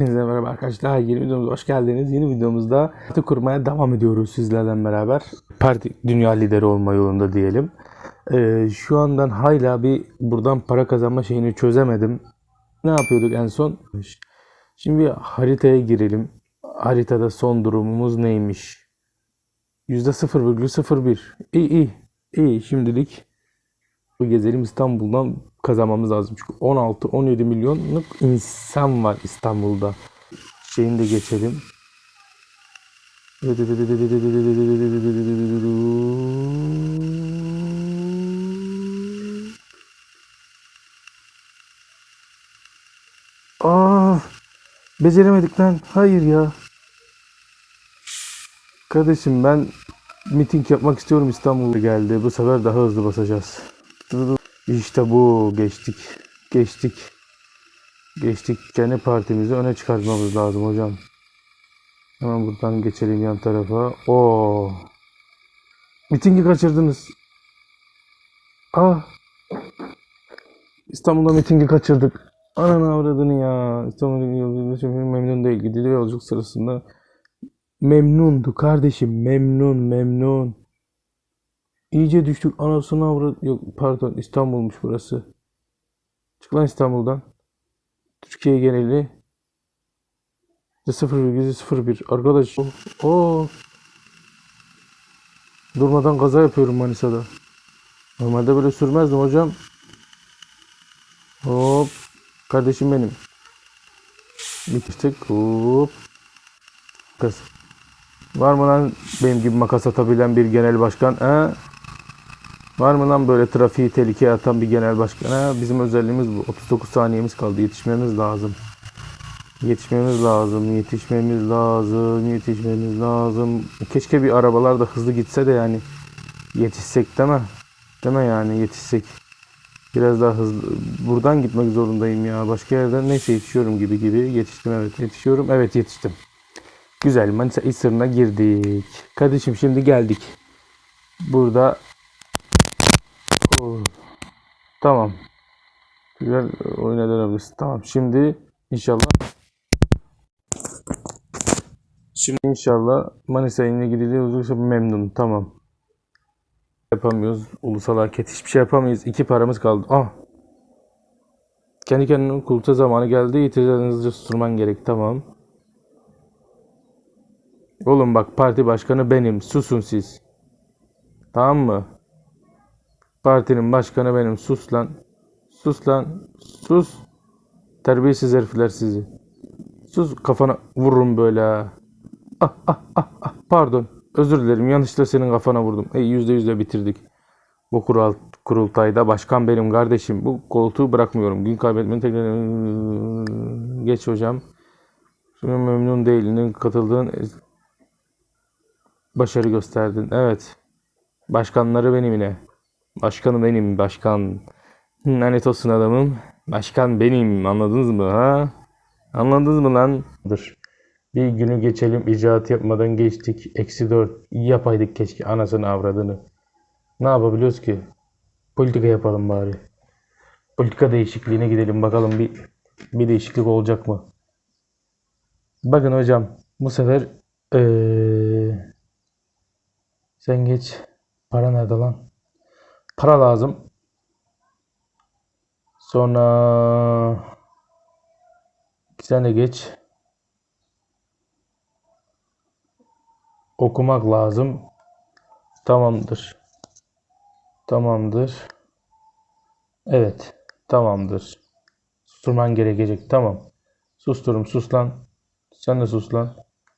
Hepinize merhaba arkadaşlar. Yeni videomuza hoş geldiniz. Yeni videomuzda parti kurmaya devam ediyoruz sizlerle beraber. Parti dünya lideri olma yolunda diyelim. Ee, şu andan hala bir buradan para kazanma şeyini çözemedim. Ne yapıyorduk en son? Şimdi haritaya girelim. Haritada son durumumuz neymiş? %0,01. İyi iyi. İyi şimdilik bu gezelim İstanbul'dan kazanmamız lazım. Çünkü 16-17 milyonluk insan var İstanbul'da. Şeyini de geçelim. Aa, beceremedik lan. Hayır ya. Kardeşim ben miting yapmak istiyorum İstanbul'a geldi. Bu sefer daha hızlı basacağız. İşte bu geçtik. Geçtik. Geçtik. Kendi partimizi öne çıkartmamız lazım hocam. Hemen buradan geçelim yan tarafa. Oo. Mitingi kaçırdınız. Ah. İstanbul'da mitingi kaçırdık. Ananı avradını ya. İstanbul'daki yolculuk memnun değil. Gidiyor yolculuk sırasında. Memnundu kardeşim. Memnun memnun. İyice düştük. Anasını avrat. Yok pardon İstanbul'muş burası. Çık lan İstanbul'dan. Türkiye geneli. 0,01 arkadaş. Oo. Durmadan kaza yapıyorum Manisa'da. Normalde böyle sürmezdim hocam. Hop. Kardeşim benim. Bitirdik. Hop. Kız. Var mı lan benim gibi makas atabilen bir genel başkan? He? Var mı lan böyle trafiği tehlikeye atan bir genel başkan? Ha, bizim özelliğimiz bu. 39 saniyemiz kaldı. Yetişmemiz lazım. Yetişmemiz lazım. Yetişmemiz lazım. Yetişmemiz lazım. Keşke bir arabalar da hızlı gitse de yani yetişsek? Değil mi yani yetişsek? Biraz daha hızlı. Buradan gitmek zorundayım ya. Başka yerden neyse yetişiyorum gibi gibi. Yetiştim evet. Yetişiyorum. Evet yetiştim. Güzel. Manisa İsır'ına girdik. Kardeşim şimdi geldik. Burada. Tamam. Güzel oyuna dönebiliriz. Tamam. Şimdi inşallah Şimdi inşallah Manisa iline gidiliyor. Olursa memnun. Tamam. Yapamıyoruz. Ulusal hareket hiçbir şey yapamayız. İki paramız kaldı. Ah. Kendi kendine kulta zamanı geldi. İtirazını hızlıca susturman gerek. Tamam. Oğlum bak parti başkanı benim. Susun siz. Tamam mı? Partinin başkanı benim. Sus lan. Sus lan. Sus. Terbiyesiz herifler sizi. Sus kafana vururum böyle ha. Ah ah ah ah. Pardon. Özür dilerim. Yanlışlıkla senin kafana vurdum. Ey yüzde yüzle bitirdik. Bu kural, kurultayda başkan benim kardeşim. Bu koltuğu bırakmıyorum. Gün kaybetmenin tekrar... Geç hocam. Şimdi memnun değilim. Katıldığın başarı gösterdin. Evet. Başkanları benim yine. Başkanı benim, başkan. Lanet olsun adamım. Başkan benim, anladınız mı ha? Anladınız mı lan? Dur. Bir günü geçelim, icraat yapmadan geçtik. Eksi dört. Yapaydık keşke anasını avradını. Ne yapabiliyoruz ki? Politika yapalım bari. Politika değişikliğine gidelim bakalım bir bir değişiklik olacak mı? Bakın hocam bu sefer ee, sen geç. Para nerede lan? Para lazım. Sonra sen de geç. Okumak lazım. Tamamdır. Tamamdır. Evet. Tamamdır. Susturman gerekecek. Tamam. Susturum. Sus lan. Sen de sus lan.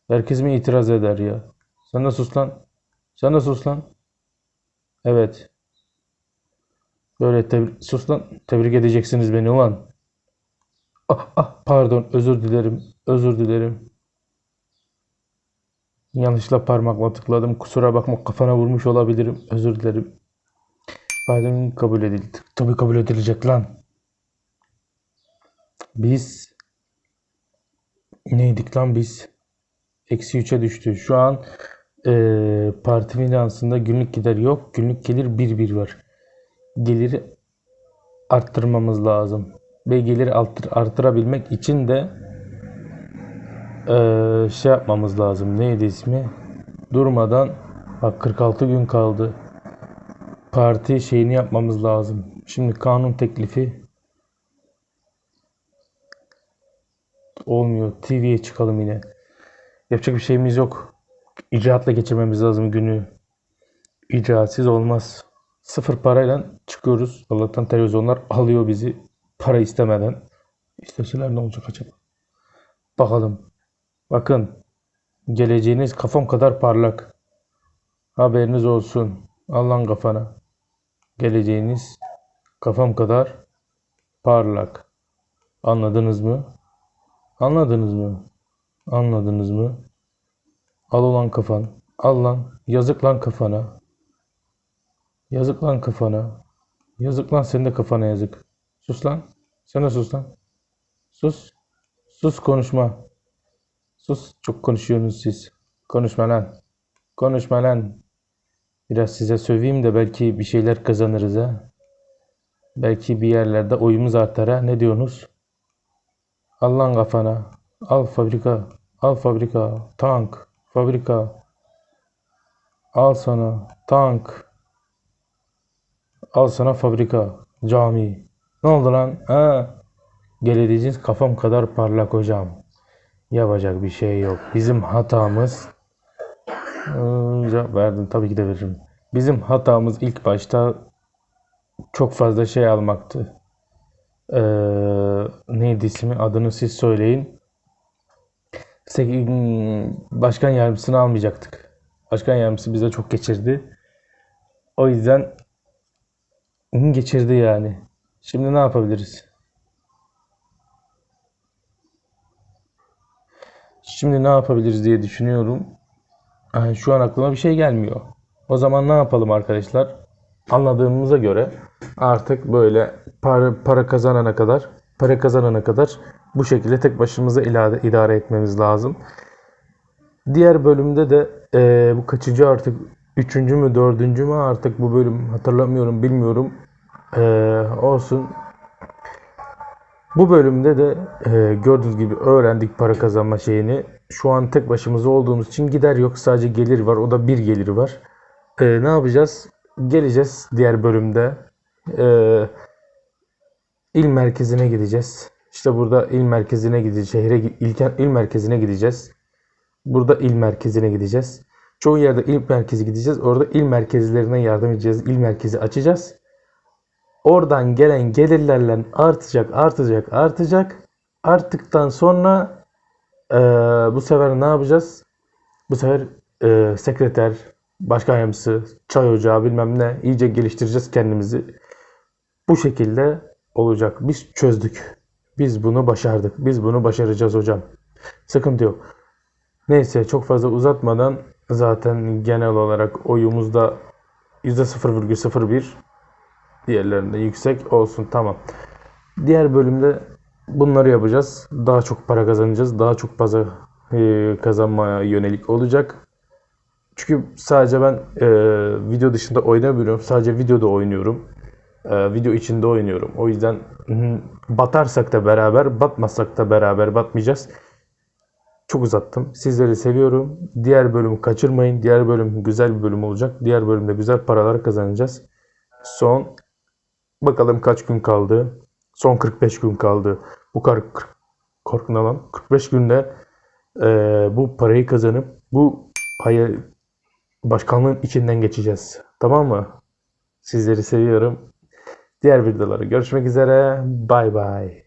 Herkes mi itiraz eder ya? Sen de sus lan. Sen de sus lan. Evet. Böyle tebrik, sus lan. Tebrik edeceksiniz beni ulan. Ah ah pardon özür dilerim. Özür dilerim. Yanlışla parmakla tıkladım. Kusura bakma kafana vurmuş olabilirim. Özür dilerim. Pardon kabul edildi. Tabii kabul edilecek lan. Biz neydik lan biz? Eksi 3'e düştü. Şu an eee parti finansında günlük gider yok. Günlük gelir 1-1 var. Geliri arttırmamız lazım. Ve geliri arttır, arttırabilmek için de eee, şey yapmamız lazım. Neydi ismi? Durmadan bak 46 gün kaldı. Parti şeyini yapmamız lazım. Şimdi kanun teklifi olmuyor. TV'ye çıkalım yine. Yapacak bir şeyimiz yok. İcraatla geçirmemiz lazım günü. İcraatsiz olmaz. Sıfır parayla çıkıyoruz. Allah'tan televizyonlar alıyor bizi para istemeden. İsteseler ne olacak acaba? Bakalım. Bakın. Geleceğiniz kafam kadar parlak. Haberiniz olsun. Allah'ın kafana. Geleceğiniz kafam kadar parlak. Anladınız mı? Anladınız mı? Anladınız mı? Al ulan kafan. Al lan. Yazık lan kafana. Yazık lan kafana. Yazık lan senin de kafana yazık. Sus lan. Sen de sus lan. Sus. Sus konuşma. Sus. Çok konuşuyorsunuz siz. Konuşma lan. Konuşma lan. Biraz size söveyim de belki bir şeyler kazanırız ha. Belki bir yerlerde oyumuz artar ha. Ne diyorsunuz? Al lan kafana. Al fabrika. Al fabrika. Tank. Fabrika. Al sana. Tank. Al sana fabrika. Cami. Ne oldu lan? Ha? Geleceğiniz kafam kadar parlak hocam. Yapacak bir şey yok. Bizim hatamız Ee, cevap verdim. Tabii ki de veririm. Bizim hatamız ilk başta çok fazla şey almaktı. Ee, neydi ismi? Adını siz söyleyin. Hmm, Başkan yardımcısını almayacaktık. Başkan yardımcısı bize çok geçirdi. O yüzden geçirdi yani. Şimdi ne yapabiliriz? Şimdi ne yapabiliriz diye düşünüyorum. Ay, şu an aklıma bir şey gelmiyor. O zaman ne yapalım arkadaşlar? Anladığımıza göre artık böyle para, para kazanana kadar para kazanana kadar bu şekilde tek başımıza ilade, idare etmemiz lazım. Diğer bölümde de eee, bu kaçıncı artık üçüncü mü dördüncü mü artık bu bölüm hatırlamıyorum bilmiyorum. Eee, olsun. Bu bölümde de e, gördüğünüz gibi öğrendik para kazanma şeyini. Şu an tek başımıza olduğumuz için gider yok. Sadece gelir var. O da bir gelir var. E, ne yapacağız? Geleceğiz diğer bölümde. E, il merkezine gideceğiz. İşte burada il merkezine gideceğiz. Şehre il, il merkezine gideceğiz. Burada il merkezine gideceğiz. Çoğu yerde il merkezi gideceğiz. Orada il merkezlerine yardım edeceğiz. İl merkezi açacağız. Oradan gelen gelirlerle artacak, artacak, artacak. Arttıktan sonra eee, bu sefer ne yapacağız? Bu sefer eee, sekreter, başkan yardımcısı, çay ocağı bilmem ne iyice geliştireceğiz kendimizi. Bu şekilde olacak. Biz çözdük. Biz bunu başardık. Biz bunu başaracağız hocam. Sıkıntı yok. Neyse çok fazla uzatmadan zaten genel olarak oyumuzda %0,01 Diğerlerinde yüksek olsun tamam. Diğer bölümde bunları yapacağız. Daha çok para kazanacağız. Daha çok para e, kazanmaya yönelik olacak. Çünkü sadece ben e, video dışında oynamıyorum. Sadece videoda oynuyorum. E, video içinde oynuyorum. O yüzden batarsak da beraber, batmasak da beraber batmayacağız. Çok uzattım. Sizleri seviyorum. Diğer bölümü kaçırmayın. Diğer bölüm güzel bir bölüm olacak. Diğer bölümde güzel paralar kazanacağız. Son bakalım kaç gün kaldı. Son 45 gün kaldı. Bu kar korkun alan 45 günde eee, bu parayı kazanıp bu hayır başkanlığın içinden geçeceğiz. Tamam mı? Sizleri seviyorum. Diğer videolara görüşmek üzere. Bay bay.